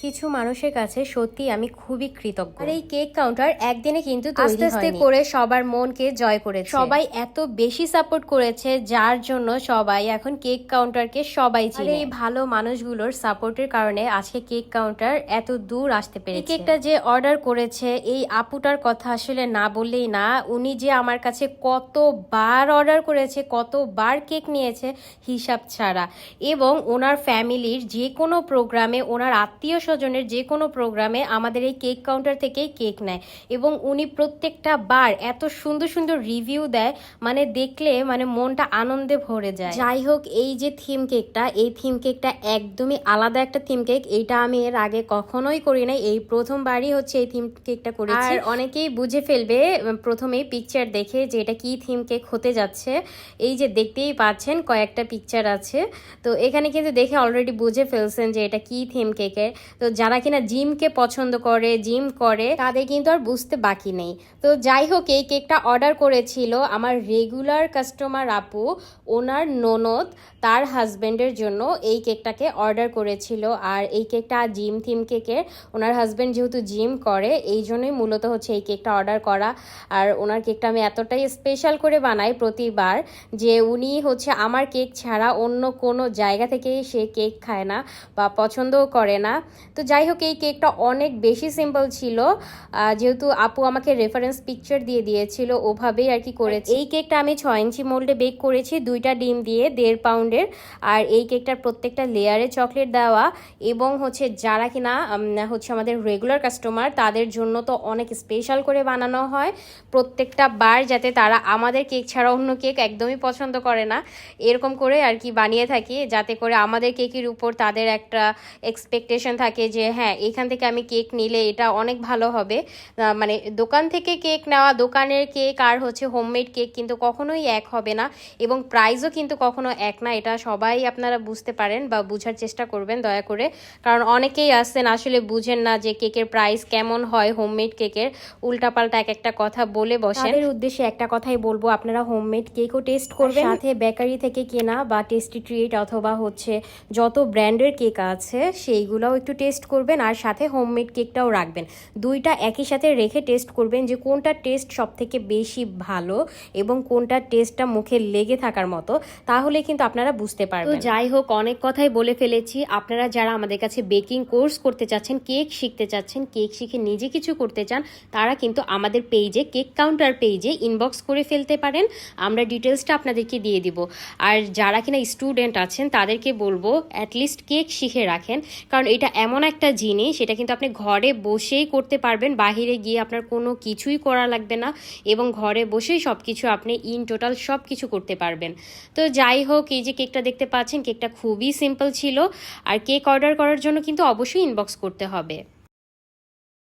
কিছু মানুষের কাছে সত্যি আমি খুবই কৃতজ্ঞ। আর এই কেক কাউন্টার একদিনে কিন্তু আস্তে আস্তে করে সবার মনকে জয় করেছে। সবাই এত বেশি সাপোর্ট করেছে যার জন্য সবাই এখন কেক কাউন্টারকে সবাই চিনে। এই ভালো মানুষগুলোর সাপোর্টের কারণে আজকে কেক কাউন্টার এত দূর আসতে পেরেছে। কেকটা যে অর্ডার করেছে এই আপুটার কথা আসলে না বললেই না উনি যে আমার কাছে কতবার অর্ডার করেছে কতবার কেক নিয়েছে হিসাব ছাড়া। এবং ওনার ফ্যামিলির যে কোনো প্রোগ্রামে ওনার আত্মীয় স্বজনের যে কোনো প্রোগ্রামে আমাদের এই কেক কাউন্টার থেকেই কেক নেয় এবং উনি প্রত্যেকটা বার এত সুন্দর সুন্দর রিভিউ দেয় মানে দেখলে মানে মনটা আনন্দে ভরে যায়। যাই হোক এই যে থিম কেকটা এই থিম কেকটা একদমই আলাদা একটা থিম কেক এইটা আমি এর আগে কখনোই করি নাই এই প্রথমবারই হচ্ছে এই থিম কেকটা করেছি। আর অনেকেই বুঝে ফেলবে প্রথমেই পিকচার দেখে যে এটা কি থিম কেক হতে যাচ্ছে। এই যে দেখতেই পাচ্ছেন কয়েকটা পিকচার আছে। তো এখানে কিন্তু দেখে অলরেডি বুঝে ফেলছেন যে এটা কি থিম কেকের। তো যারা কিনা জিমকে পছন্দ করে, জিম করে, তাদের কিন্তু আর বুঝতে বাকি নেই। তো যাই হোক, এই কেকটা অর্ডার করেছিল আমার রেগুলার কাস্টমার আপু, ওনার ননদ, তার হাজব্যান্ডের জন্য এই কেকটাকে অর্ডার করেছিল। আর এই কেকটা জিম থিম কেকের ওনার হাজব্যান্ড যেহেতু জিম করে, এই জন্যই মূলত হচ্ছে এই কেকটা অর্ডার করা। আর ওনার কেকটা আমি এতটাই স্পেশাল করে বানাই প্রতিবার যে উনি হচ্ছে আমার কেক ছাড়া অন্য কোনো জায়গা থেকে সে কেক খায় না বা পছন্দও করে না। তো যাই হোক, এই কেকটা অনেক বেশি সিম্পল ছিল। যেহেতু আপু আমাকে রেফারেন্স পিকচার দিয়ে দিয়েছিল, ওভাবেই আর কি করেছি। এই কেকটা আমি ছয় ইঞ্চি মোল্ডে বেক করেছি, দুইটা ডিম দিয়ে, দেড় পাউন্ডের আর এই কেকটার প্রত্যেকটা লেয়ারে চকলেট দেওয়া এবং হচ্ছে যারা কিনা হচ্ছে আমাদের রেগুলার কাস্টমার তাদের জন্য তো অনেক স্পেশাল করে বানানো হয়। প্রত্যেকটা বার যাতে তারা আমাদের কেক ছাড়া অন্য কেক একদমই পছন্দ করে না, এরকম করে আর কি বানিয়ে থাকি, যাতে করে আমাদের কেকের উপর তাদের একটা এক্সপেকটেশন থাকে যে হ্যাঁ এখান থেকে আমি কেক নিলে এটা অনেক ভালো হবে। মানে দোকান থেকে কেক নেওয়া দোকানের কেক আর হচ্ছে হোমমেড কেক কিন্তু কখনোই এক হবে না এবং প্রাইসও কিন্তু কখনো এক না। এটা সবাই আপনারা বুঝতে পারেন বা বুঝার চেষ্টা করবেন দয়া করে। কারণ অনেকেই আসছেন আসলে বুঝেন না যে কেকের প্রাইস কেমন হয় হোমমেড কেকের। উল্টাপাল্টা এক একটা কথা বলে বসেন। তাদের উদ্দেশ্যে একটা কথাই বলব আপনারা হোমমেড কেকও টেস্ট করবেন। সাথে বেকারি থেকে কেনা বা টেস্টি ট্রিট অথবা হচ্ছে যত ব্র্যান্ডের কেক আছে সেইগুলোও একটু টেস্ট করবেন আর সাথে হোমমেড কেকটাও রাখবেন। দুইটা একই সাথে রেখে টেস্ট করবেন যে কোনটা টেস্ট সব থেকে বেশি ভালো এবং কোনটা টেস্টটা মুখে লেগে থাকার মতো তাহলে কিন্তু আপনারা বুঝতে পারবেন। তো যাই হোক অনেক কথাই বলে ফেলেছি। আপনারা যারা আমাদের কাছে বেকিং কোর্স করতে চাচ্ছেন কেক শিখতে চাচ্ছেন কেক শিখে নিজে কিছু করতে চান তারা কিন্তু আমাদের পেজে কেক কাউন্টার পেজে ইনবক্স করে ফেলতে পারেন। আমরা ডিটেলসটা আপনাদেরকে দিয়ে দিব। আর যারা কিনা স্টুডেন্ট আছেন তাদেরকে বলব অ্যাটলিস্ট কেক শিখে রাখেন। কারণ এটা এমন একটা জিনিস, সেটা কিন্তু আপনি ঘরে বসেই করতে পারবেন। বাহিরে গিয়ে আপনার কোনো কিছুই করা লাগবে না এবং ঘরে বসেই সব কিছু আপনি ইন টোটাল সব কিছু করতে পারবেন। তো যাই হোক, এই যে কেকটা দেখতে পাচ্ছেন কেকটা খুবই সিম্পল ছিল। আর কেক অর্ডার করার জন্য কিন্তু অবশ্যই ইনবক্স করতে হবে।